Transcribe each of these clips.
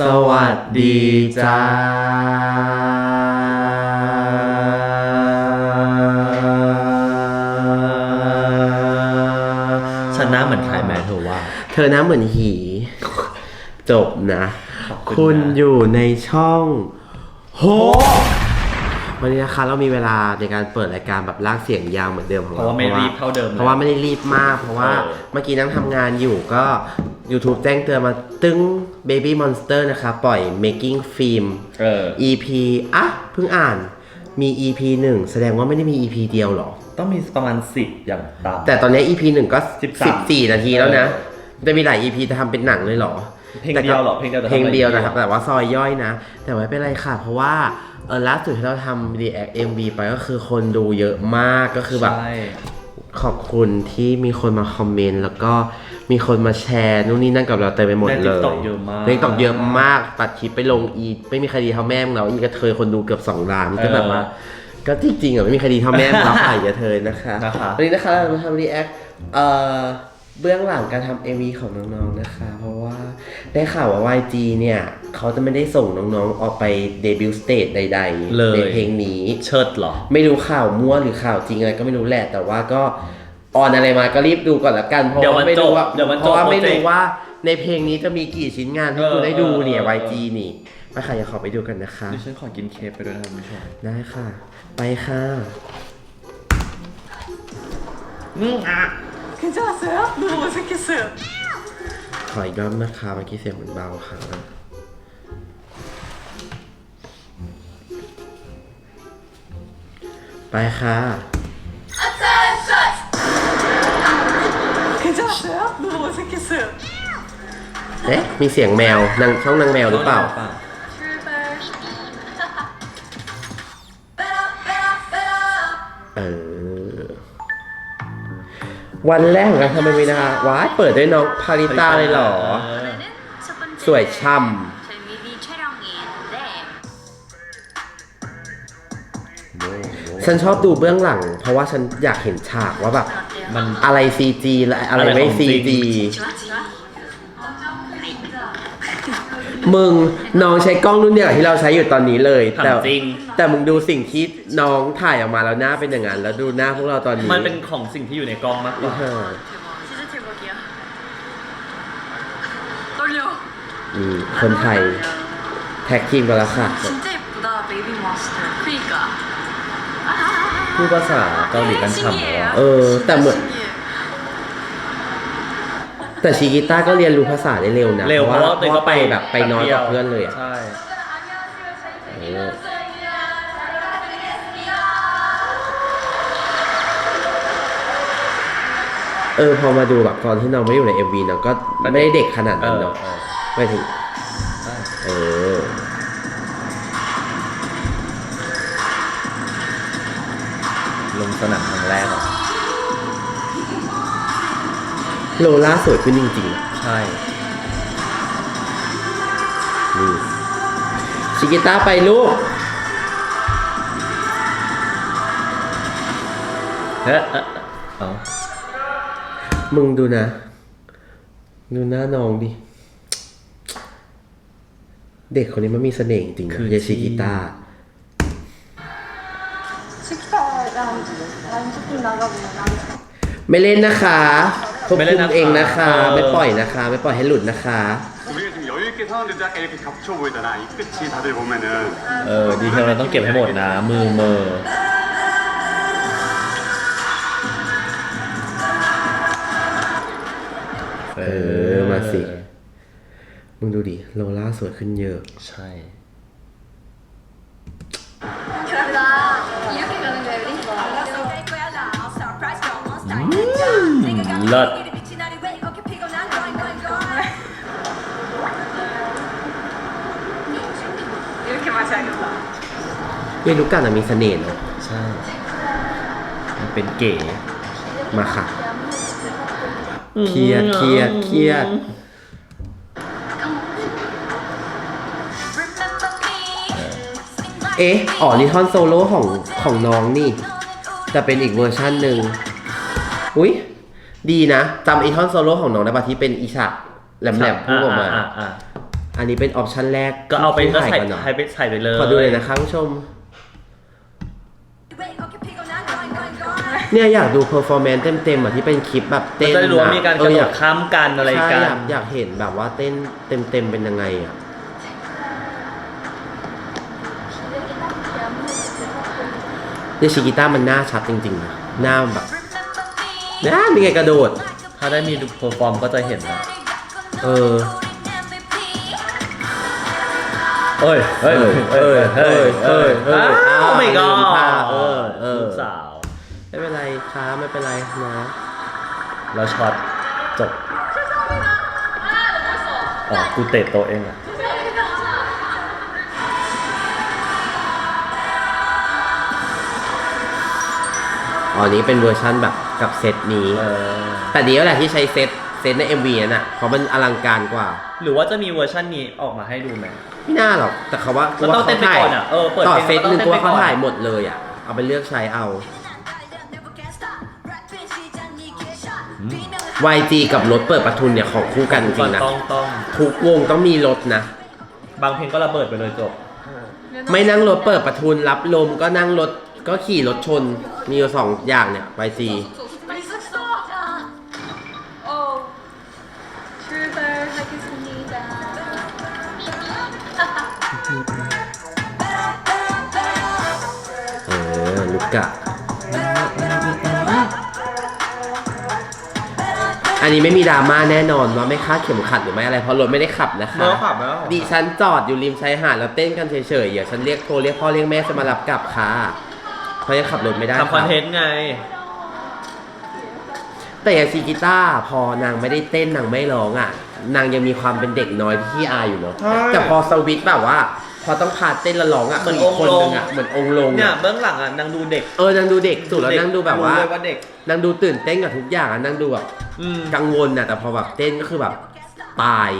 สวัสดีจ้าฉันหน้าเหมือนใครไหมเธอว่า เธอหน้าเหมือนหี จบนะขอบคุณคุณนะอยู่ในช่องโฮวันนี้นะคะเรามีเวลาในการเปิดรายการแบบลากเสียงยาวเหมือนเดิมของเพเราราะว่าไม่รีบเท่าเดิม เพราะว่าไม่ได้รีบมาก เพราะว่าเออเมื่อกี้นั่งทำงานอยู่ก็ YouTube แจ้งเตือนมาตึ้ง Baby Monster นะคะ ปล่อย Making Film เออ EP อะ เพิ่งอ่านมี EP หนึ่งแสดงว่าไม่ได้มี EP เดียวหรอ ต้องมีประมาณสิบอย่างต่ำ แต่ตอนนี้ EP หนึ่งก็13 14นาทีแล้วนะเอจะมีหลาย EP จะทำเป็นหนังเลยเหรอ เพลงเดียวเหรอเพลงเดียวแต่ทำเพลงเดียวนะครับหลาย EP แต่ว่าซอยย่อยนะ แต่ไม่เป็นไรค่ะ เพราะว่าเออล่าสุดที่เราทำ React MV ไปก็คือคนดูเยอะมากก็คือแบบ ใช่ ขอบคุณที่มีคนมาคอมเมนต์แล้วก็ มีคนมาแชร์นู่นนี่นั่นกับเราเต็มไปหมดในเลย TikTok เยอะมากใน TikTok เยอะมากตัดคลิปไปลงอีไม่มีใครดีเท่าแม่มึงแล้วอีกระเทยคนดูเกือบสองล้านก็แบบว่า ก็จริงๆอะไม่มีใครดีเท่าแม่มึงแล้วค่ะอีกระเทยนะคะนะคะวันนี้นะคะเรามาทำ React เอ่อเบื้องหลังการทำ MV ของน้องๆนะคะ เพราะว่าได้ข่าวว่า YG เนี่ย เขาจะไม่ได้ส่งน้องๆ ออกไปเดบิวต์สเตจใดๆ เลย ในเพลงนี้ เชิดเหรอ ไม่รู้ข่าวมั่วหรือข่าวจริงอะไรก็ไม่รู้แหละ แต่ว่าก็ ออนอะไรมาก็รีบดูก่อนละกันเพราะ เดี๋ยวมั ว่าน ไม่รู้ว่า จบเดี๋ยวมันจบ เพราะว่าไม่ โปรเจก รู้ ต์ ว่าในเพลงนี้จะมีกี่ชิ้นงานที่ เออ คุณได้ดูเนี่ย เออเออ YG นี่ไปค่ะอย่าขอไปดูกันนะคะ ดิฉันขอกินเค้กไปด้วยนะครับคุณผู้ชม ได้ค่ะ ไปค่ะ 괜찮았어요? 너무 어색했어요. ขออีกรอบนะคะเมื่อกี้เสียงมันเบาค่ะ ไปค่ะ เดูสกกิสึเอ๊ะมีเสียงแมวนางช่องนางแมวหรือเปล่า เออ วันแรกของการทำไมไม่นาวายเปิดด้วยน้องพาริตาเลยเหรอ สวยช่ำ ฉันชอบดูเบื้องหลัง เพราะว่าฉันอยากเห็นฉากว่าแบบ มัน อะไร CG และอะไร อะไร ไม่ ของจริง CG 좋아 좋아? มึงน้องใช้กล้องรุ่นเดียวกับที่เราใช้อยู่ตอนนี้เลย ถาม แต่ จริง แต่มึงดูสิ่งที่น้องถ่ายออกมาแล้วหน้าเป็นอย่างนั้น แล้วดูหน้าพวกเราตอนนี้ มันเป็นของสิ่งที่อยู่ในกล้องมากกว่า เออ 진짜 대박이야 떨려 นี่คนไทย แท็กทีมกันแล้วค่ะ 진짜 พูดภาษาเกาหลีกันฉ่ำเลยอะเออ แต่เหมือนแต่ชิกิต้าก็เรียนรู้ภาษาได้เร็วนะเร็วเพราะว่าไปแบบไปนอนกับเพื่อนเลยอะใช่เออพอมาดูแบบตอนที่น้องไม่อยู่ในเอ็มวีน้องก็ไม่ได้เด็กขนาดนั้นเนาะไม่ถึง สนามครั้งแรกอะโลล่าสวยขึ้นจริงๆอะใช่นี่ชิกิต้าไปลูกเฮ้ยเอ๊ะเอ้ามึงดูนะ ดูหน้าน้องดิ เด็กคนนี้มันมีเสน่ห์จริงๆนะยายชิกิต้า식 ไม่เล่นนะคะควบ ไม่เล่ คุ น ม นะคะ เองนะคะ เออ ไม่ปล่อยนะคะ ไม่ปล่อยให้หลุดนะคะ 우리가 지금 여유 있게 서는데도 약간 이렇게 겹쳐 보이잖아. 이 끝이 다들 보면은 เออ ดีเทลเราต้องเก็บให้หมดนะ มือเมอเอ เออ มาสิ มึงดูดิ โลล่าสวยขึ้นเยอะ ใช่ 감사합니다 เลิศเมนูกันมีเสน่ห์นะใช่ มันเป็นเก๋มาค่ะ เครียดเครียดเครียดเอ๊ะ อ๋อลิทอนโซโล่ของของน้องนี่ แต่เป็นอีกเวอร์ชั่นหนึ่ง อุ๊ย ดีนะจำไอีท่อนโซโล่ของน้องได้ปะที่เป็นอีฉากแหลมๆพูดออกมาอะอะอันนี้เป็นออปชันแรกก็เอาไปที่ก็ถ่ายใส่กันเนาะให้ไปใส่ไปเลยขอดูเลยนะคะคุณผู้ชม เนี่ยอยากดูเพอร์ฟอร์แมนซ์เต็มๆอะที่เป็นคลิปแบบมันเต้นจะได้รู้ว่ามีการกระเออโดอยาดข้ามกันอะไรใช่กันอยากอยากเห็นแบบว่าเต้นเต็มๆเป็นยังไงอะเนี่ยชิกิต้ามันหน้าชัดจริงๆนะหน้าแบบ น่ามีไงกระโดด ถ้าได้มีดูเพอร์ฟอร์มก็จะเห็นนะเออ เอ้ยเอ้ยเอ้ยเอ้ยเอ้ยเอ้ยอ้าวอ้าวไม่ก็ลืมท่าเออเออลูกสาว ไม่เป็นไรค่ะไม่เป็นไรนะแล้วช็อตจบอ๋อกูเตะโตะเองอะอ๋อนี้เป็นเวอร์ชั่นแบบ กับเซตนี้ เออแต่ดีแล้วแหละที่ใช้เซตเซตใน MV นั่นน่ะเพราะมันอลังการกว่า หรือว่าจะมีเวอร์ชันนี้ออกมาให้ดูไหม ไม่น่าหรอก แต่เขาว่ามันต้องเต้นไปก่อนอะเออเปิดต่อเพลงเซตหนึงมันต้องกูว่าเขาเต้นไปก่อนถ่ายหมดเลยอะ เอาไปเลือกใช้เอา YG กับรถเปิดประทุนเนี่ยของคู่กันจริงๆนะต้องต้องทุกวงต้องมีรถนะ บางเพลงก็ระเบิดไปเลยจบ ไม่นั่งรถเปิดประทุนรับลมก็นั่งรถก็ขี่รถชนมีอยู่สองอย่างเนี่ย YG お กกะ อันนี้ไม่มีดราม่าแน่นอนว่าไม่คาดเข็มขัดหรือไม่อะไรเพราะรถไม่ได้ขับนะคะไม่ได้ขับไม่ได้ขับ ดิฉันจอดอยู่ริมชายหาดแล้วเต้นกันเฉยๆเดี๋ยวฉันเรียกโทรเรียกพ่อเรียกแม่จะมารับกลับค่ะเพราะยังขับรถไม่ได้ทำคอนเทค่ะนต์ไง แต่อย่างซีกีตาร์พอนางไม่ได้เต้นนางไม่ร้องอะ นางยังมีความเป็นเด็กน้อยที่ขี้อายอยู่เนาะใช่ แต่พอสวิตช์แบบว่า พอต้องพาเต้นและร้องอะเหมือนอีกคนองค์ลง นึงอะเหมือนองค์ลงเนี่ยอะเบื้องหลังอะนางดูเด็กเออนางดูเด็กสุดแล้วนางดูแบบว่ารู้เลยว่าเด็ก นางดูตื่นเต้นกับทุกอย่างอะนางดูแบบอืม กังวลอะแต่พอแบบเต้นก็คือแบบตาย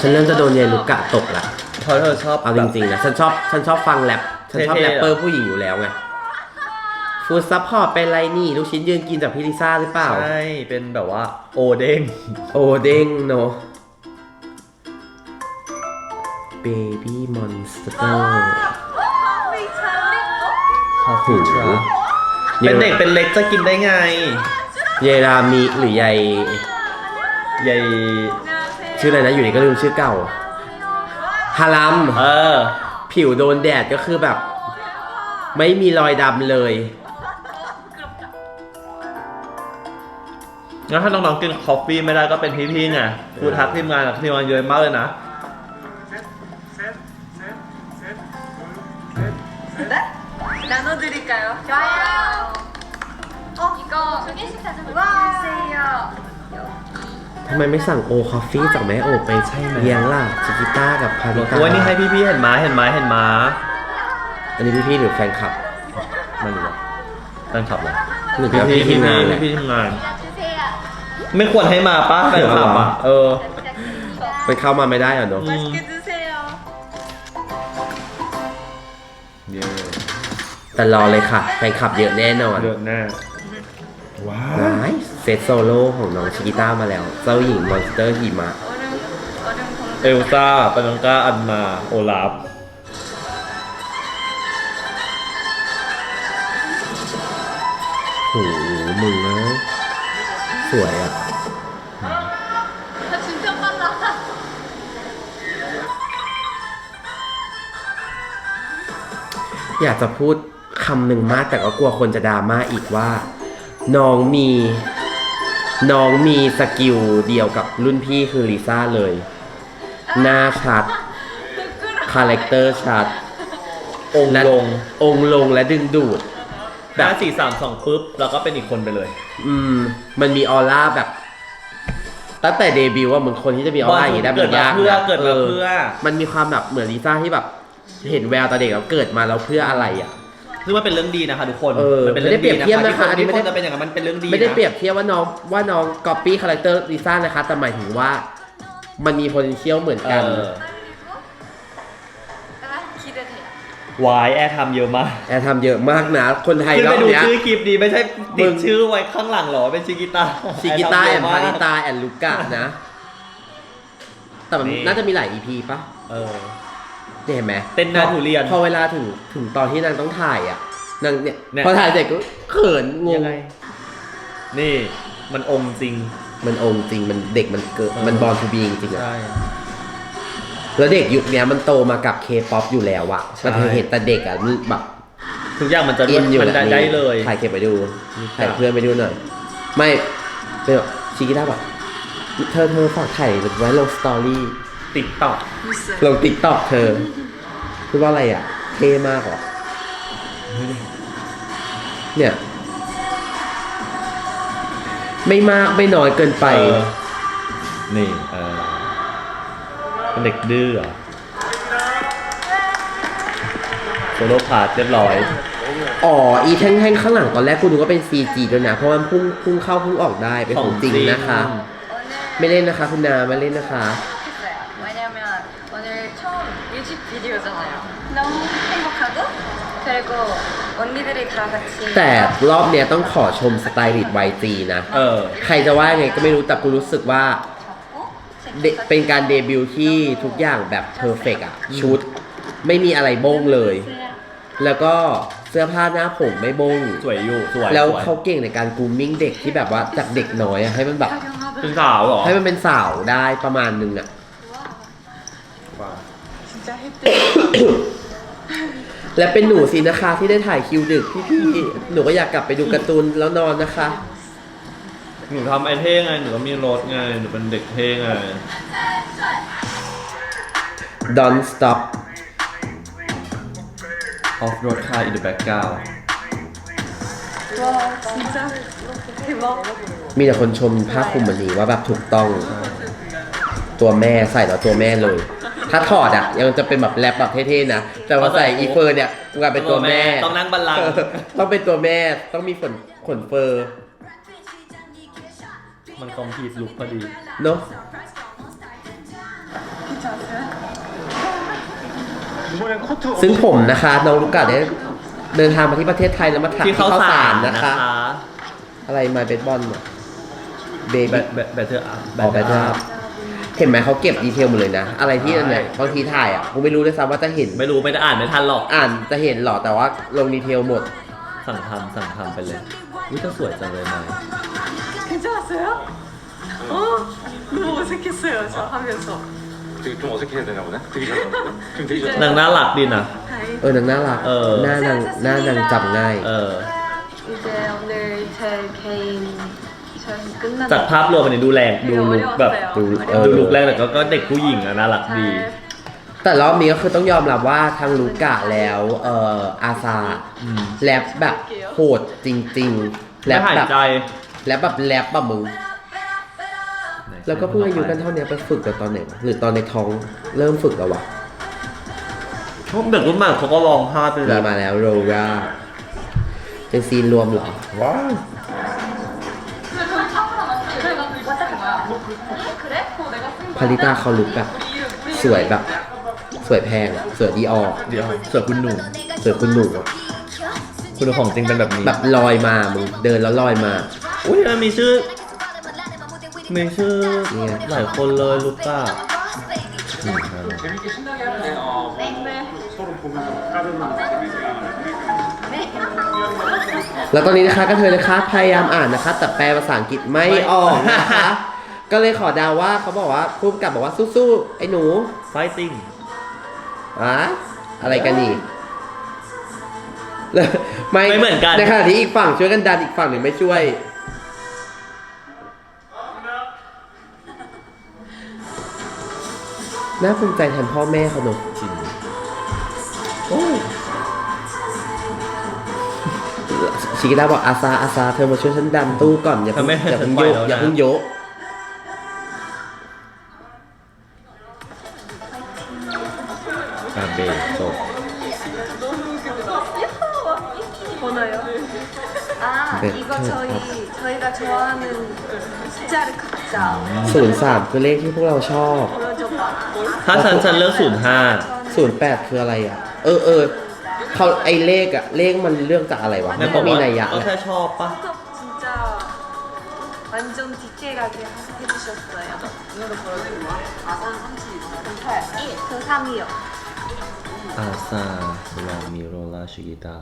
ฉันเริ่มจะโดนเยายลูกกะตกละเพราะเธอชอบเอาจริงๆนะฉันชอบฉันชอบฟังแรป ฉันชอบเท่ๆแรปเปอเหรร์อผู้หญิงอยู่แล้วไงฟูดซัพพอร์ตเป็นไรนี่ ลูกชิ้นยืนกินจากพี่ลิซ่าหรือเปล่า ใช่ เป็นแบบว่าโอเด้ง โอเด้งเนาะเบบี้มอนสเตอร์คาโอ้ฟูโหทราเป็นเด็กเป็นเล็กจะกินได้ไงเยรามิหรือยายใหญ่ชื่ออะไรนะ อยู่นี่ก็ลืมชื่อเก่าฮารัม เออ ผิวโดนแดดก็คือแบบ ไม่มีรอยดำเลย งั้นถ้าน้องๆกินคอฟฟี่ไม่ได้ก็เป็นพี่ๆไงครูทักทีมงานกับทีมงานเยอะมากเลยนะ 나눠드릴까요? 좋아요. 어 이거 두 개씩 다 주세요. ทำไมไม่สั่งโอคอฟฟี่จากแม่โอไปเลี้ยงล่ะชิกิต้ากับพาริตา โอ้ยนี่ให้พี่ๆเห็นไหมเห็นไหมเห็นไหม อันนี้พี่ๆหรือแฟนคลับ ไม่รู้ว่าแฟนคลับเหรอ หรือ พี่ พี่ พี่ ๆทีมงานแหละ พี่ๆทีมงาน 주세요. ไม่ควรให้มาป้าแฟนคลับอ่ะ เออ 부탁드립니다. มันเข้ามาไม่ได้เหรอเนาะ อืม 맛있게 드세요. เยอะ แต่รอเลยค่ะ แฟนคลับเยอะแน่นอน เยอะแน่ว้า ไายเ ซตโซโล่ของน้องชิกิต้ามาแล้ว เจ้าหญิงมอนสเตอร์หิมะ 얼음 얼음 เอลซ่าปานังก้าอันมาโอลาฟ โหมึงนะสวยอ่ะ 아 진짜 빨라. อยากจะพูดคำหนึ่งมากแต่ก็กลัวคนจะดราม่าอีกว่า น้องมี น้องมีสกิลเดียวกับรุ่นพี่คือลิซ่าเลย หน้าชัด คาแรคเตอร์ชัด องค์และลงองค์ลงและดึงดูด แบแบบ บสี่สามสองปุ๊บแล้วก็เป็นอีกคนไปเลยอืม มันมีออร่าแบบ ตั้งแต่เดบิวต์ว่ามึงคนที่จะมีออร่าอย่างนี้ได้เกิมัดนมายากเพื่อนะเกิดมาเพื่อ มันมีความแบบเหมือนลิซ่าที่แบบ เห็นแววตอนเด็กแล้วเกิดมาแล้วเพื่ออะไรอะ ซึ่งมันเป็นเรื่องดีนะคะทุกคน เออ มันเป็นเรื่องดี ไม่ได้เปรียบเทียบนะคะอันนี้ ที่ ไม่ ค ได้ นจะเป็นอย่างนั้นมันเป็นเรื่องดี ไม่ได้ นะ เปรียบเทียบว่าน้องว่าน้องก๊อปปี้คาแรคเตอร์ลิซ่านะคะ แต่หมายถึงว่า มันมี potential เหมือน เอ กัน อ 기대돼요. วายแอร์ทำเยอะมาก แอร์ทำเยอะมากนะ คนไทย ขึ้น รอ ไป บ ดู เนี้ย ชื่อคลิปดีไม่ใช่ติ มึ ด ง ชื่อไว้ข้างหลังเหรอเป็นชิกิตา ชิกิต้าแอน ร์ทำเยะ พาริ มก ตาแอนลูกะนะ แต่มัน นี่ น่าจะมีหลาย EP ปะ เออ เนี่ยเห็นไหมเต้นหน้าทุเรียน พอเวลาถึงถึงตอนที่นางต้องถ่ายอะนางเนี่ยเนี่ย พอถ่ายเสร็จก็เขินงยังงไงนี่มันองค์จริง มันองค์จริงมันเด็กมันเกิดเออ มันบอลทูบีจริงๆอะ ใช่ แล้วเด็กยุคเนี้ยมันโตมากับเคป๊อปอยู่แล้วอะใช่ มันเห็นแต่เด็กอะแบบทุกอย่างมันจะอินอยู่มันแหละได้ได้เลย ถ่ายเก็บไปดู นี่ค่ะถ่ายเพื่อนไปดูหน่อย ไม่เป็นแบบชิกิต้าแบบเธอเธอฝากถ่ายไว้ลงสตอรี่ ติ๊กต็อกลงติ๊กต็อกเธอพูดว่าอะไรอะ เท่มากเหรอ เนี่ย ไม่มากไม่น้อยเกินไปนี่เออเป็นเด็กดื้อเหรอโซโลพาร์ทเรียบร้อย อ๋อ อีแท่งๆข้างหลังตอนแรกกูนึกว่าเป็น CG ด้วยนะ เพราะมันพุ่งพุ่งเข้าพุ่งออกได้เป็นของจริงนะคะ ไม่เล่นนะคะ คุณนาไม่เล่นนะคะ 언니들이 다 같이 แต่รอบเนี้ยต้องขอชมสไตลิสต์ YG นะ เออ ใครจะว่าไงก็ไม่รู้แต่กูรู้สึกว่า เดเป็นการเดบิวต์ที่ทุกอย่างแบบเพอร์เฟกอะชุด ไม่มีอะไรโบ้งเลย แล้วก็เสื้อผ้าหน้าผมไม่โบ้ง สวยอยู่สวย แล้ว สย เขาเก่งในการกรูมมิ่งเด็กที่แบบว่าจากเด็กน้อยอะให้มันแบบ เป็นสาวเหรอ ให้มันเป็นสาวได้ประมาณนึงอะ และเป็นหนูสินะคะที่ได้ถ่ายคิวดึกพี่พี่หนูก็อยากกลับไปดูการ์ตูนแล้วนอนนะคะ หนูทำไอเท่ไง หนูมีรถไง หนูเป็นเด็กเท่ไง Don't stop off road car in the background มีแต่คนชมผ้าคลุมมันนี้ว่าแบบถูกต้อง ตัวแม่ใส่แล้วตัวแม่เลย ถ้าถอดอะยังจะเป็นแบบแรปแบบเท่ๆนะ แต่ว่าใส่อีเฟอร์เนี่ยกลายเป็นตัวแม่ ต้องนั่งบัลลังต้องเป็นตัวแม่ต้องมีขนขนเฟอร์ มันคอมพีทลุกพอดีเนาะซึ่งผมนะคะน้องลูกกาเดินทางมาที่ประเทศไทยแล้วมาถ่ายที่ข้าวสารนะคะ อะไรมาเบสบอลเนี่ยเบบี้แบตเตอร์อัพแบตเตอร์ เห็นไหมเขาเก็บดีเทลหมดเลยนะ อะไรที่อันเนี่ยบางทีถ่ายอ่ะกูไม่รู้ด้วยซ้ำว่าจะเห็น ไม่รู้ไม่ได้อ่านไม่ทันหรอก อ่านจะเห็นหรอแต่ว่าลงดีเทลหมด สั่งทำสั่งทำไปเลยวิจะสวยจังเลยไหม 괜찮았어요? 어? 너무 어색했어요 저 하면서. 되게 좀 어색해야 되나 보네 되게 잘하는데 지금 되게 잘 นางน่ารักดีนะ เออนางน่ารัก เออ หน้านางหน้านางจำง่าย เออ 이제 오늘 제 개인 촬영 끝났 จากภาพรวมอันนี้ดูแรงดูลุกแบบดูเออ ดูลุกแรงแต่ก็ก็เด็กผู้หญิงอะน่ารักดี แต่รอบนี้ก็คือต้องยอมรับว่าทางลูกะแล้วเอ่ออาซาอืม แรปแบบโหดจริงๆแรและปหายแบบใจแรปแบบแรปแบบมึง แล้วก็เพิ่งอายุกันเท่าเนี้ยไปฝึกกันตอนไหนวะหรือตอนในท้องเริ่มฝึกแล้ววะพวกเด็กรุ่นใหม่เขาก็ลองพลาดไปมีแล้วมาแล้วโรราเป็นซีนรวมเหรอว้าว พาริต้าเขาลุกแบบสวยแบบ สวยแพงอะสวยดีออก เดี๋ยวเสือคุณหนู สวยคุณหนูอะ คุณหนูของจริงเป็นแบบนี้ แบบลอยมามึงเดินแล้วลอยมา อุ้ยมันมีชื่อ มีชื่อ นี่ไง หลายคนเลยลูก้า 재밌게 신나게 하네 어, 서로 보면서 까르르 แล้วตอนนี้นะคะก็เธอนะคะพยายามอ่านนะคะ แต่แปลภาษาอังกฤษไม่ออกนะคะ ก็เลยขอเดาวว่าเขาบอกว่าพูดกับบอกว่าสู้ๆไอ้หนู fighting อะอะไรกันนี่แล้วไม่ไม่เหมือนกัน ในขณะที่อีกฝั่งช่วยกันดันอีกฝั่งหนึ่งไม่ช่วย น่าภูมิใจแทนพ่อแม่เขาเนอะจริงโอ้ยชิกิต้าบอกอาซาอาซาเธอมาช่วยฉันดันตู้ก่อนอย่าเพิ่งทำไมอย่าเพิ่งฉันโยปล่อยกแล้วนะ อย่าเพิ่งโยก 번호요? 아 네. 이거 저희 저희가 좋아하는 숫자를 각자 ศูนย์สามคือเลขที่พวกเราชอบ 보여줘 봐. ถ้าฉันฉันเลือกศูนย์ห้า ศูนย์แปดคืออะไรอ่ะ เออเออ เขาไอเลขอะเลขมันเรื่องจากอะไรวะ ใน มัน บ ต้ อ อก งมี ว่า นัยยะ ก็ นะ แค่ชอบปะ 진짜 완전 디테일하게 해주셨어요. 그 3이요. อาซาลามิโรลาชิกิตา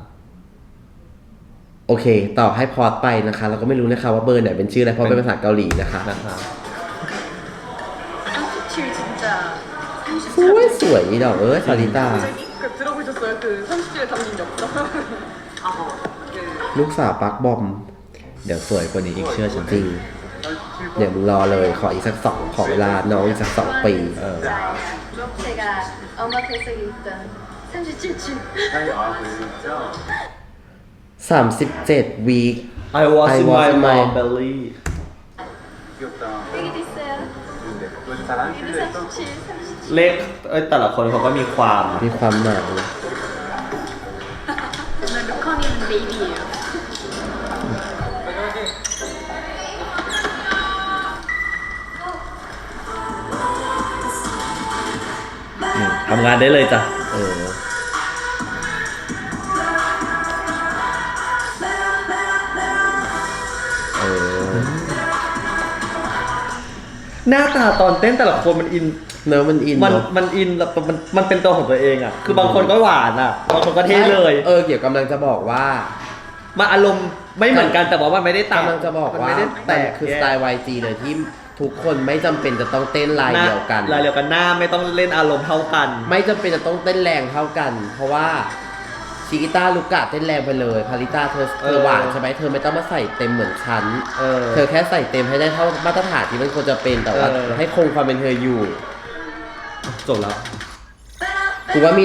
โอเค ต่อให้พอร์ตไปนะคะ เราก็ไม่รู้นะคะว่าเบอร์ไหนเป็นชื่ออะไรเพราะเป็นภาษาเกาหลีนะคะ นะคะ 37 진짜 สวยสวยอีดอกเอ้ยสาริตา 그 들어보셨어요? 그 30줄에 담긴 엽서. ลูกสาวปักบอม เดี๋ยวสวยกว่านี้อีกเชื่อฉัน จริง เดี๋ยวมึงรอเลย ขออีกสักสองขอเวลาน้องอีกสักสองปี เออ 제가 엄마 뱃속에 있던 37줄. 아, 37 วีค I was I in was my in my- mom belly 귀엽다. 되게 됐어요. 근데 요즘 잘안 이거 실려 있어? 37, 37. เลขเอ้ยแต่ละคนเขาก็มีความ มีความหมาย 오늘 루커님은 베이비예요. นี่ทำงานได้เลยจ้ะ หน้าตาตอนเต้นแต่ละคนมันอิน เนอะมันอินมันเนอะมันอินแบบมันมันเป็นตัวของตัวเองอะ คือบางคนก็หวานอะบางคนก็เท่เลยเออเกี่ยวกำลังจะบอกว่ามันอารมณ์ไม่เหมือนกันแต่ว่ามันไม่ได้ต่างกำลังจะบอกมันว่าไม่ได้แตแต่กคือสไตล์ YG เลยที่ทุกคนไม่จำเป็นจะต้องเต้นลายหน้เดียวกัน ลายเดียวกันหน้าไม่ต้องเล่นอารมณ์เท่ากัน ไม่จำเป็นจะต้องเต้นแรงเท่ากัน เพราะว่า ชิกิต้าลูกกะเต้นแรงไปเลยพาริต้าเธอเธเอออหวานใช่ไหมเธอไม่ต้องมาใส่เต็มเหมือนฉันเออ เธอแค่ใส่เต็มให้ได้เท่ามาตรฐานที่มันควรจะเป็นแต่ว่าเออ ให้คงความเป็นเธออยู่จบแล้ว กูว่ามี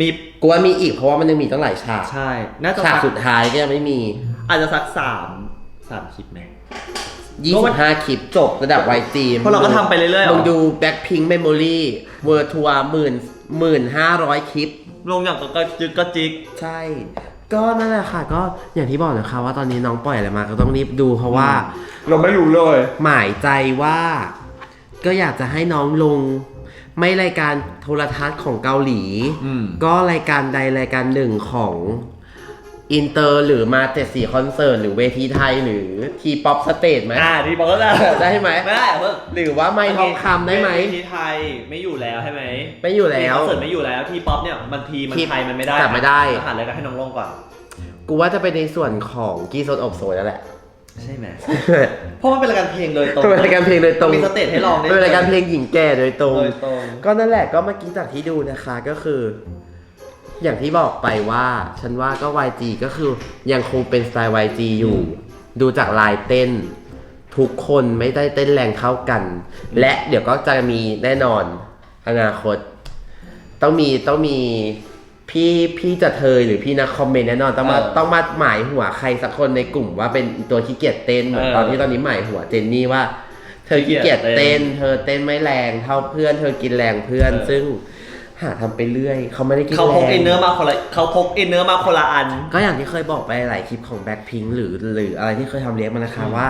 มีกูว่ามีอีกเพราะว่ามันยังมีตั้งหลายฉากใช่ น่าจะฉากสักสุดท้ายก็ยังไม่มี อาจจะสักสามสามคลิปไหม 25 คลิปจบระดับ YG เพราะเราก็ทำไปเรื่อยๆเหรอ มึงดู Blackpink Memory World Tour หมื่นหมื่นห้าร้อยคลิป ลงอย่างก็ก็จึกก็จิก ใช่ ก็นั่นแหละค่ะ ก็อย่างที่บอกนะคะว่าตอนนี้น้องปล่อยอะไรมาก็ต้องรีบดูเพราะว่า เราไม่รู้เลย หมายใจว่า ก็อยากจะให้น้องลง ไม่รายการโทรทัศน์ของเกาหลี อืม ก็รายการใดรายการหนึ่งของ อินเตอร์หรือมาเจ็ดสี่คอนเสิร์ตหรือเวทีไทยหรือทีป๊อปสเตจไหมอ่าที่บอกก็ได้ได้ไหมไม่ได้เพิ่งหรือว่าไม่ทองคำได้ไหม ที่ไทยไม่อยู่แล้วใช่ไหมไม่อยู่แล้ว ที่คอนเสิร์ตไม่อยู่แล้วที่ป๊อปเนี่ยมันทีมันที่ไทยมันไม่ได้กลับไม่ได้รหัสอะไรก็ให้น้องลงก่อน กูว่าจะเป็นในส่วนของกีโซนอบโซยแล้วแหละ ใช่ไหมเพราะมันเป็นรายการเพลงโดยตรงเป็นรายการเพลงโดยตรงมีสเตจให้ลองได้เป็นรายการเพลงหญิงแก่โดยตรง โดยตรงก็นั่นแหละก็เมื่อกี้จากที่ดูนะคะก็คือ อย่างที่บอกไปว่า ฉันว่าก็ YG ก็คือยังคงเป็นสไตล์ YG อยู่ ดูจากลายเต้น ทุกคนไม่ได้เต้นแรงเท่ากัน และเดี๋ยวก็จะมีแน่นอนอนาคต ต้องมีต้องมีพี่พี่จะเทยหรือพี่นักคอมเมนต์แน่นอนต้องมาเออต้องมาหมายหัวใครสักคนในกลุ่มว่าเป็นตัวขี้เกียจเต้นเหมือนเออตอนที่ตอนนี้หมายหัวเจนนี่ว่า เธอขี้เกียจเต้นเธอเต้นไม่แรงเท่าเพื่อน เธอกินแรงเพื่อน เออ ซึ่ง หาทำไปเรื่อย เขาไม่ได้กินเขาแรพกงอินเนอร์มาคนละเขาพกอินเนอร์มาคนละอัน ก็อย่างที่เคยบอกไปหลายคลิปของ Blackpink หรือหรืออะไรที่เคยทำเลี้ยงมานะคะว่า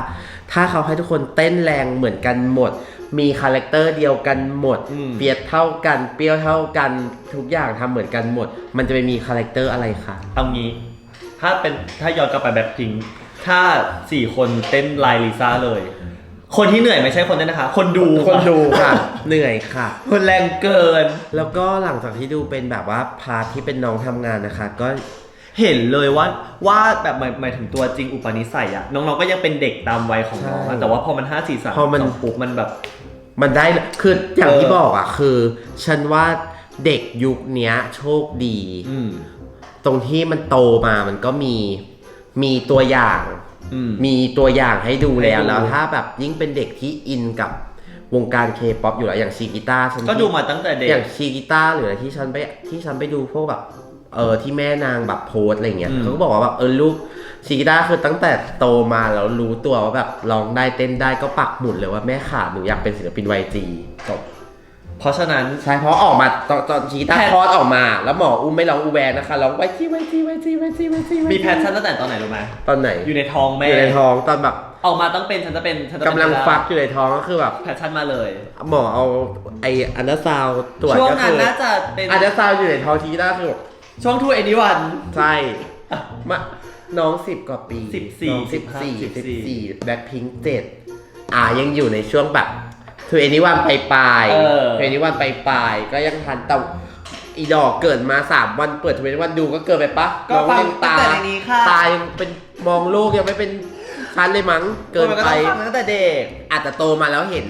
ถ้าเขาให้ทุกคนเต้นแรงเหมือนกันหมด มีคาแรคเตอร์เดียวกันหมด อืม เปียดเท่ากัน เปรี้ยวเท่ากันทุกอย่างทำเหมือนกันหมด มันจะไปมีคาแรคเตอร์อะไรคะเอางี้ ถ้าเป็นถ้าย้อนกลับไปแบบพิง ถ้าสี่คนเต้นไลน์ลิซ่าเลย คนที่เหนื่อยไม่ใช่คนเต้นนะคะ คนดูคนดูค่ะ เหนื่อยค่ะ คนแรงเกิน แล้วก็หลังจากที่ดูเป็นแบบว่าพาร์ทที่เป็นน้องทำงานนะคะ ก็เห็นเลยว่าว่าแบบหมายหมายถึงตัวจริงอุปนิสัยอะน้องๆก็ยังเป็นเด็กตามวัยของน้องอะใช่แต่ว่าพอมันห้าสี่สามพอมัน ปุ๊บมันแบบ มันได้เลยคืออย่างเออที่บอกอะคือ ฉันว่าเด็กยุคเนี้ย โชคดี อืม ตรงที่มันโตมามันก็มีมีตัวอย่างอื มมีตัวอย่างให้ดูแล้วให้ดูแล้วถ้าแบบยิ่งเป็นเด็กที่อินกับวงการเคป๊อปอยู่แล้วอย่างชีกิต้าฉันก็ดูมาตั้งแต่เด็กอย่างชีกิต้าหรืออะไรที่ฉันไปที่ฉันไปดูพวกแบบเออที่แม่นางแบบโพสต์อะไรเงี้ยอืมเขาก็บอกว่าแบบเออลูกชีกิต้าคือตั้งแต่โตมาแล้วรู้ตัวว่าแบบร้องได้เต้นได้ก็ปักหมุดเลยว่าแม่ขาหนูอยากเป็นศิลปินวจีจบ เพราะฉะนั้น ใช่เพราะออกมาตอนตอนชีกิต้าแพทคลอดออกมา แล้วหมออุ้มไม่ร้องอูแวร์นะคะร้องวจีวจีวจีวจีวจีมีแพชชั่นตั้งแต่ตอนไหนรู้ไหมตอนไหนอยู่ในท้องแม่อยู่ในท้องตอนแบบออกมาต้องเป็นฉันจะเป็นฉันจะเป็นกำลังฟักอยู่ในท้องก็คือแบบแพชชั่นมาเลย หมอเอาไออันดาซาวตรวจช่วงก็นั้คืนอน่าจะเป็นอันดาซาวอยู่ในท้องชีกิต้าคือแบบช่องทูเอ็นวันใช่มาน้องสิบกว่าปีสิบสี่สิบสี่สิสิบบสี่สี่แบ็คพิงเจ็ดอ่ายังอยู่ในช่วงแบบ ทูเอนิวันไปปลายเออ ทูเอนิวันไปปลายก็ยังทันแต่อีดอกเกิดมาสามวันเปิดทูเอนิวันดูก็เกินไปปะก็น้องฟังยังตั้งตาแต่ในนี้ค่ะ ตายังเป็นมองโลกยังไม่เป็นชั้นเลยมั้งเกินมันก็ไป ต้องฟังตั้งแต่เด็ก อาจจะโตมาแล้วเห็น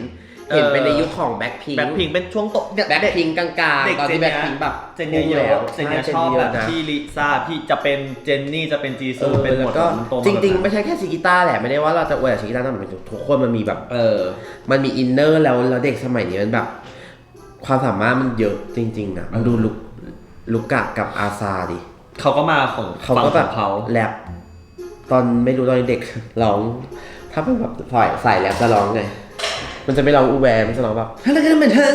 เห็นเออเป็นในยุคของแบ็คพิงแบ็คพิงเป็นช่วงโตเนี่ยแบ็คเด็กพิงกลางๆตอนที่เจแบ็นคเนี้ยพิงแบบเจนเนี้ยเยพุ่งแล้วอะเจนเนี้ยใชอบเยแบอะบนะพี่ลิซ่าพี่จะเป็นเจนนี่จะเป็นจีซูเออเป็นหมแล้ดวก็โตมาจริงแบบๆไม่ใช่แค่ชิกิต้าแหละไม่ได้ว่าเราจะอวยแต่ชิกิต้าแต่มันทุกคนมันมีแบบเออ มันมีอินเนอร์แล้วแล้วเด็กสมัยนี้มันแบบ ความสามารถมันเยอะจริง ๆอะมันดูลุกลุกกะกับอาซาดิเขาก็มาของเขาฝั่งก็ขแบอบงเขาแรปตอนไม่รู้ตอนเด็กร้อง ถ้าเป็นแบบใส่ใส่แรปจะร้องไง มันจะไม่ร้องอูแวร์มันจะร้องแบบแล้วก็เหมือนเธอ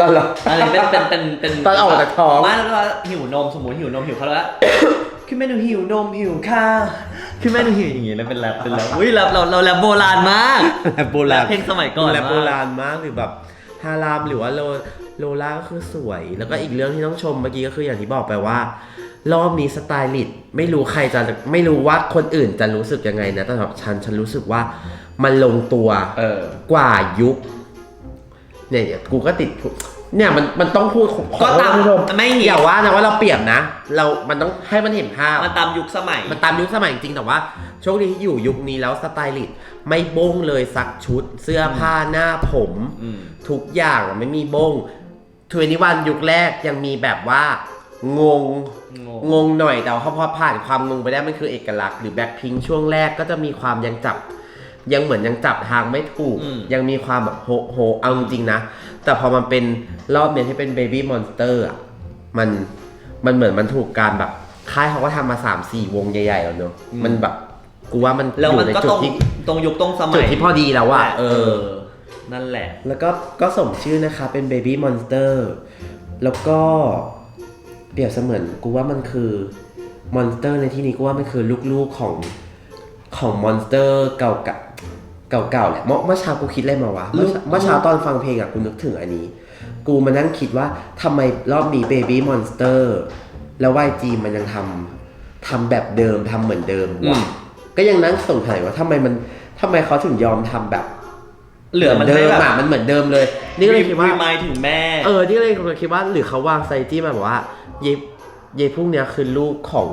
ตอนร้องอะไรเป็นเป็นเป็นเป็นตอนออกจากท้อง ไม่แล้วก็หิวนมสมมติหิวนมหิวเขาวแล้วคือแม่หนูหิวนมหิวข้าวคือแม่หนูหิวอย่างงี้แล้วเป็นแรปเป็นแรปอุ้ยแรปเราเราแรปโบราณมากแรปโบราณแรปเพลงสมัยก่อนแรปมากโบราณมากหรือแบบฮารามหรือว่าโลโลล่าก็คือสวย แล้วก็อีกเรื่องที่ต้องชมเมื่อกี้ก็คืออย่างที่บอกไปว่า รอบนี้สไตลิสต์ไม่รู้ใครจะไม่รู้ว่าคนอื่นจะรู้สึกยังไงนะแต่สำหรับฉันฉันรู้สึกว่ามันลงตัวเออ กว่ายุคเนี่ยเดี๋ยวกูก็ติด เนี่ยมันมันต้องพูดขอก็ตามขอโทษคุณผู้ชมไม่หนีอย่าว่านะว่าเราเปรียบนะ เรา มันต้องให้มันเห็นภาพ มันตามยุคสมัย มันตามยุคสมัยจริงๆแต่ว่าโชคดีที่อยู่ยุคนี้แล้วสไตลิสต์ไม่บงเลยสักชุด เสื้อผ้าหน้าผม อืม ทุกอย่างไม่มีบงทเวนิวันยุคแรกยังมีแบบว่า งง งง งงหน่อยแต่ว่าพอผ่านความงงไปได้มันคือเอกลักษณ์หรือแบ็คพิงช่วงแรกก็จะมีความยังจับ ยังเหมือนยังจับทางไม่ถูก อืม ยังมีความแบบโฮโฮเอาจริงๆนะ แต่พอมันเป็นรอบเนี้ยที่เป็นเบบี้มอนสเตอร์อะมันมันเหมือนมันถูกการแบบค่ายเขาก็ทำมา3ามสี่วงใหญ่ๆแล้วเนอะมันแบบกูว่ามันแล้วอยู่มันในก็จุตดรงที่ตรงยุคตรงสมัยจุดที่พอดีแล้วอะเออ นั่นแหละ แล้วก็ก็สมชื่อนะคะเป็นเบบี้มอนสเตอร์แล้วก็เป รียบเสมือนกูว่ามันคือมอนสเตอร์ในที่นี้กูว่ามันคือลูกๆของของมอนสเตอร์เก่าๆเก่าๆแหละเมื่อเมื่อเช้ากูคิดอะไรมาวะเมื่อเช้าเมื่อเช้าตอนฟังเพลงอะกูนึกถึงอันนี้ กูมานั่งคิดว่าทำไมรอบนี้เบบี้มอนสเตอร์แล้ว YG มันยังทำทำแบบเดิมทำเหมือนเดิมอืวะมก็ยังนั่งสงสัยว่าทำไมมันทำไมเขาถึงยอมทำแบบ เหลือมันเดิให้มแบบอะมันเหมือนเดิมเลย นี่ก็เลยคิดว่ารีมายถึงแม่ เออ นี่ก็เลยคิดว่าหรือเขาวางไซจี้มาแบบว่า เยเยพวกเนี้ยคือลูกของ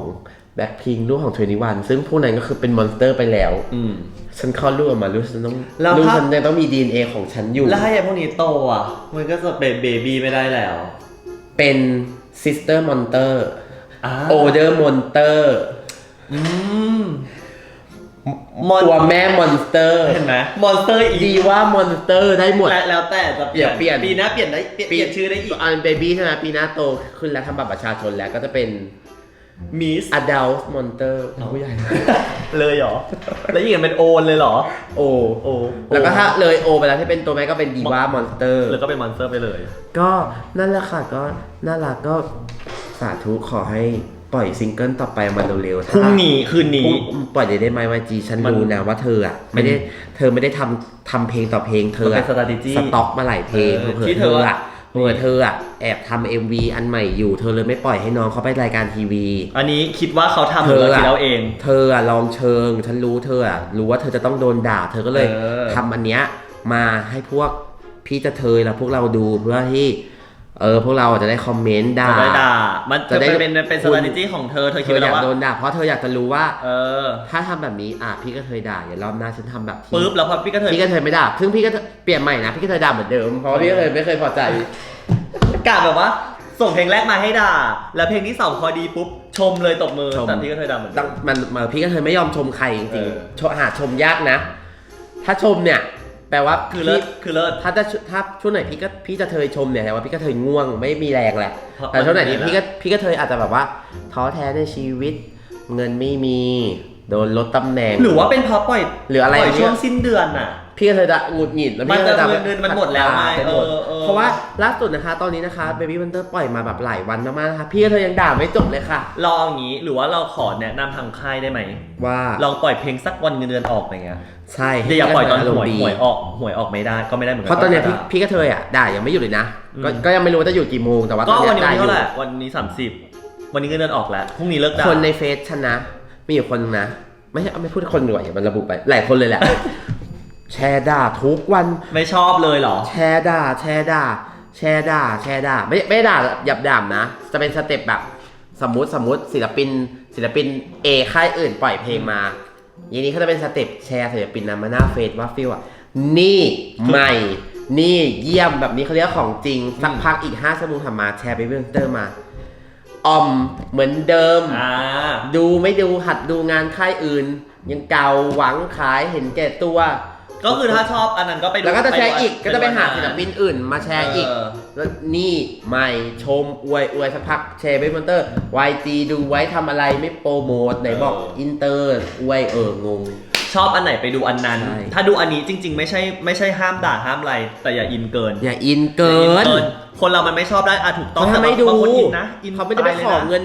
แบ็คพิงลูกของทเวนิวันซึ่งพวกนั้นก็คือเป็นมอนสเตอร์ไปแล้ว อืม ฉันคลอดลูกออกมาลูกฉันต้องแล้วลูกถ้า ฉันยังต้องมี DNA ของฉันอยู่ แล้วถ้าไอ้พวกนี้โตอะ มันก็จะเป็นเบบี้ไม่ได้แล้วเป็นซิสเตอร์มอนเตอร์อ่าโอเดอร์มอนเตอร์ อืม มอนตัวแม่มอนสเตอร์เห็นไหมมอนสเตอร์อีกดีว่ามอนสเตอร์ได้หมด และแล้วแต่จะเปลี่ยนอย่าเปลี่ยน ปีหน้าเปลี่ยนได้เปลี่ยนเปลี่ยนชื่อได้อีกอันเบบี้ใช่ไหมปีหน้าโตขึ้นแล้วทำบัตรประชาชนแล้วก็จะเป็นมิส adult monster ผู้ใหญ่เลยเหรอ แล้วอีกอันเป็นโอนเลยเหรอ โอโอแล้วก็ถ้าเลยโอไปแล้วที่เป็นตัวแม่ก็เป็นดีว่ามอนสเตอร์แล้วก็เป็นมอนสเตอร์ไปเลย ก็นั่นแหละค่ะก็น่ารักก็สาธุขอให้ ปล่อยซิงเกิลต่อไปมาเร็วๆพรุ่งนี้คืนนี้พรุ่งปล่อยได้ได้ไหมวาจีฉันมันรู้นะว่าเธออะไม่ได้เธอไม่ได้ทำทำเพลงต่อเพลงเธอมันเป็อะน strategy สต็อกมาหลายเพลงเออเผื่อที่เธเธอออะอะเผื่อเธออะแอบทำเอ็มวีอันใหม่อยู่ เธอเลยไม่ปล่อยให้น้องเขาไปรายการทีวี อันนี้คิดว่าเขาทำหเธรืออเราอะคิดเอาเอง เธออะลองเชิง ฉันรู้เธออะรู้ว่าเธอจะต้องโดนด่า เธอก็เลยเออทำอันเนี้ยมาให้พวกพี่จะเทยแล้วพวกเราดูเพื่อที่ เออพวกเราจะได้คอมเมนต์ด่า จะได้ด่า มันจะจะได้เป็นเป็นเป็น คุณ strategy ของเธอ เธอเธคิดอไว้อแล้ยาวกว่า โดนด่าเพราะเธออยากจะรู้ว่า เออ ถ้าทำแบบนี้อะพี่ก็เคยด่าอย่ารอบหน้าฉันทำแบบที่ปุ๊บ แล้วพอพี่ก็เธอพี่ก็เคยไม่ด่าซึ่งพี่ก็เปลี่ยนใหม่นะพี่ก็เคยด่าเหมือนเดิมเพราะว่าพี่ก็เคยไม่เคยพอใจ กะแบบว่า ส่งเพลงแรกมาให้ด่า แล้วเพลงที่สองพอดีปุ๊บ ชมเลยตบมือชม แต่พี่ก็เธอด่าเหมือนต้กัองนมันมันพี่ก็เคยไม่ยอมชมใครจริงเออ ๆชหาชมยากนะ ถ้าชมเนี่ย แปลว่าคือเลิศพี่คือเลิศ ถ้าจะถ้าช่วงไหนพี่ก็พี่จะเทยชมเนี่ยแต่ว่าพี่ก็เทยง่วงไม่มีแรงแหละเพราะแต่ช่วงไหนที่มันเหนื่พี่อยก็พี่ก็เทยอาจจะแบบว่าท้อแท้ในชีวิต เงินไม่มีโดนลดตำแหน่ง หรือว่าเป็นเพราะปล่อยหรืออะไรปล่อยเนี่ยช่วงสิ้นเดือนน่ะ พี่ก็เทยจะหงุดหงิดแล้วพี่ก็มันจะแบบเงินมันหมดแล้วไงไปหมดเออเออ เพราะว่าล่าสุดนะคะ ตอนนี้นะคะ Baby Wonder ปล่อยมาแบบหลายวันมากๆนะคะพี่ก็เทยยังด่าไม่จบเลยค่ะ ลองอย่างนี้หรือว่าเราขอแนะนำทางค่ายได้ไหมว่าลองปล่อยเพลงสักวันเงินเดือนออกอะไรเงี้ยใช่อย่าอย่าปล่อยตอนารหมวยณ์ดีหวยออกหวยออกไม่ได้ก็ไม่ได้เหมือนกัเพราะตอนเนี้ยก็พี่ด่าพี่ก็เทยอะด่ายังไม่หยุดเลยนะก็อืมก็ยังไม่รู้ว่าจะหยุดกี่โมงแต่ว่าตก็อนเนี้วันยนี้ด่าวันอยู่นี้เท่าไหร่วันนี้สามสิบวันนี้เงินเดือนออกแล้วพรุ่งนี้เลิกด่าคนในเฟซฉันนะมีอยู่คนนึงนะไม่ใช่ไม่พูดคนหน่วยามันระบุไปหลายคนเลยแหละ แชร์ด่าทุกวัน ไม่ชอบเลยเหรอ แชร์ด่า แชร์ด่า แชร์ด่า แชร์ด่า ไม่ไม่ด่าหยับด่ามนะ จะเป็นสเต็ปแบบ สมมติสมมติศิลปิน ศิลปินเอค่ายอื่นปล่อยเพลงมาอย่างนี้เขาจะเป็นสเต็ปแชร์ศิลปินนำมาหน้าเฟซว่าฟิลอะนี่ใหม่ นี่เยี่ยมแบบนี้เขาเรียกว่าของจริงสักพักอีก5ชั่วโมงถัดมาแชร์ไปเพื่อนเตอร์มาออมเหมือนเดิมอ่าดูไม่ดูหัดดูงานค่ายอื่น ยังเก่าหวังขายเห็นแก่ตัว ก็คือถ้าชอบอันนั้นก็ไปดูแล้วก็จะแชร์อีกไปก็จะไปหาศิลปินอื่นมาแชร์อีกเออแล้วนี่ใหม่ชมอวยอวยสักพักแชร์ไปมอนเตอร์ YG ดูไว้ทำอะไรไม่โปรโมทไหนบอกอินเตอร์อวยเอองง ชอบอันไหนไปดูอันนั้นใช่ถ้าดูอันนี้จริง ๆ ไม่ใช่ไม่ใช่ห้ามด่าห้ามอะไร แต่อย่าอินเกิน อย่าอินเกิอย่าอินคนเรามันไม่ชอบได้อะถูกต้องเขาทำให้ดูบางคนอินนะอินเขาไม่ได้ไปตยลยขอนะเงิน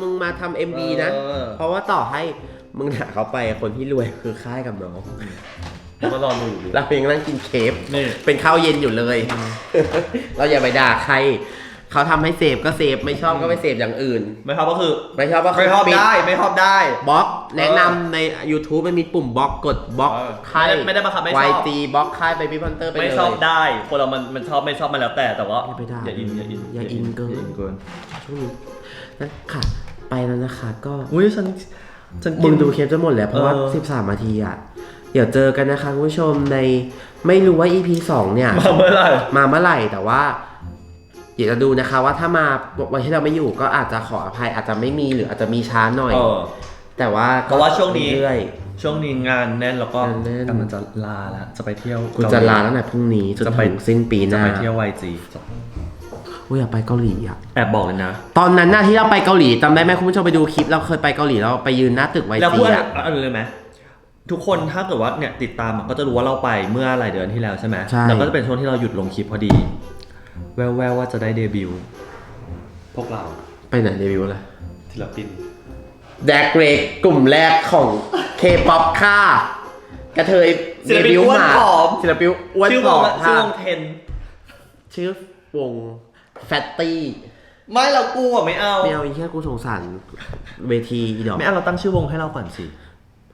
มึงมาทำ MV นะเออเพราะว่าต่อให้มึงด่าเขาไปคนที่รวยคือค่ายกับน้อง แล้วก็รอดูอยู่ เราเองนั่งกินเคฟนี่ เป็นข้าวเย็นอยู่เลย เราอย่าไปด่าใคร เขาทำให้เสพก็เสพไม่ชอบก็ไปเสพอย่างอื่น ไม่ชอบก็คือไม่ชอบก็ไม่ชอบปิดได้ไม่ชอบได้ บล็อก แนะนำใน YouTube มันมีปุ่มบล็อกกดบล็อกเออค่ายไม่ได้ไม่ได้บังคับไม่ชอบ YG บล็อกค่ายไปพี่พันเตอร์ไปเลย ไม่ชอบได้ คนเรามันมันชอบไม่ชอบมาแล้วแต่แต่ว่าอย่าไปด่าอย่าอินอย่าอินอย่าอินเกินอย่าอินเกินช่วงนี้นะค่ะ ไปแล้วนะคะ ก็อุ้ยฉันฉันกินมึงดูเคปจะหมดแล้ว เพราะว่า เออ 13นาทีอะ เดี๋ยวเจอกันนะคะคุณผู้ชมในไม่รู้ว่า EP 2เนี่ย มาเมื่อไหร่ มาเมื่อไหร่แต่ว่าเดี๋ยวจะดูนะคะว่าถ้ามาวันที่เราไม่อยู่ก็อาจจะขออภัยอาจจะไม่มีหรืออาจจะมีช้าหน่อย เออ แต่ว่าเพราะว่าช่วงนี้ เรื่อย ช่วงนี้งานแน่นแล้วก็งานแน่น กำลังจะลาแล้ว จะไปเที่ยวๆกูจะลาตั้งแต่พรุ่งนี้จนจะไปถึงสิ้นปีหจะน้าไปเที่ยวไวจีกูอยากไปเกาหลีอะ แอบบอกเลยนะ ตอนนั้นน่ะที่เราไปเกาหลีจำได้ไหมคุณผู้ชมไปดูคลิปเราเคยไปเกาหลีเราไปยืนหน้าตึกไวแล้วซีพูดอะไรอะอะไรเลยไหม ทุกคนถ้าเกิดว่าเนี่ยติดตามอะก็จะรู้ว่าเราไปเมื่อหลายเดือนที่แล้วใช่ไหมใช่ แล้วก็จะเป็นช่วงที่เราหยุดลงคลิปพอดี แววๆว่าจะได้เดบิวต์พวกเราไปไหนเดบิวต์เลยศิลปิน แดกเรกกลุ่มแรกของ K-POP ค่ะ กระเทยศิลปินเดบิวต์อ้วนมาผอม ศิลปินอ้วนชื่อผวองมอะชื่อค่ะวงเทน ชื่อวงแฟตตี้ไม่เรากูอะไม่เอา ไม่เอาไอ้แค่กูสงสารเวทีอีดอก ไม่เอาเราตั้งชื่อวงให้เราก่อนสิ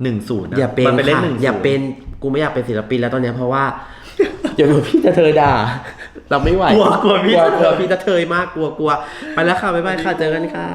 หนึ่งศูนย์อย่าเป็นมันเป็นเลขค่ะหนึ่งอย่าเป็นกูไม่อยากเป็นศิลปินแล้วตอนเนี้ยเพราะว่าเดี๋ยวพี่จะเธอด่า เราไม่ไหวกลัวกลัวพี่กลัวจะกลัวพี่จะเธอมากกลัวกลัวไปแล้วค่ะบ๊ายบายค่ะเจอกันค่ะ